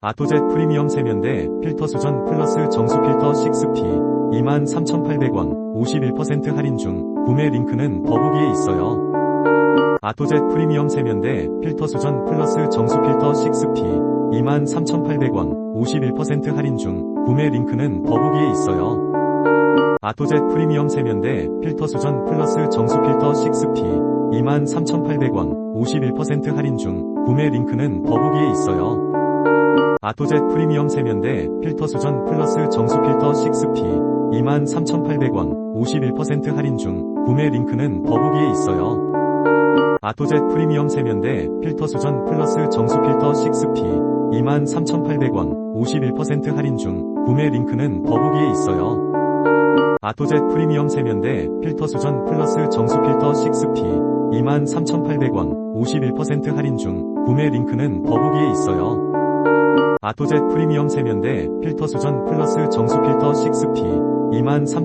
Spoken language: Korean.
아토젯 프리미엄 세면대 필터 수전 플러스 정수 필터 6P 23,800원 51% 할인 중 구매 링크는 더보기에 있어요. 아토젯 프리미엄 세면대 필터 수전 플러스 정수 필터 6P 23,800원 51% 할인 중 구매 링크는 더보기에 있어요. 아토젯 프리미엄 세면대 필터 수전 플러스 정수 필터 6P 23,800원 51% 할인 중 구매 링크는 더보기에 있어요. 아토젯 프리미엄 세면대 필터 수전 플러스 정수 필터 6P 23,800원 51% 할인 중 구매 링크는 더보기에 있어요. 아토젯 프리미엄 세면대 필터 수전 플러스 정수 필터 6P 23,800원 51% 할인 중 구매 링크는 더보기에 있어요. 아토젯 프리미엄 세면대 필터 수전 플러스 정수 필터 6P 23,800원 51% 할인 중 구매 링크는 더보기에 있어요. 아토젯 프리미엄 세면대 필터 수전 플러스 정수 필터 6P 23,000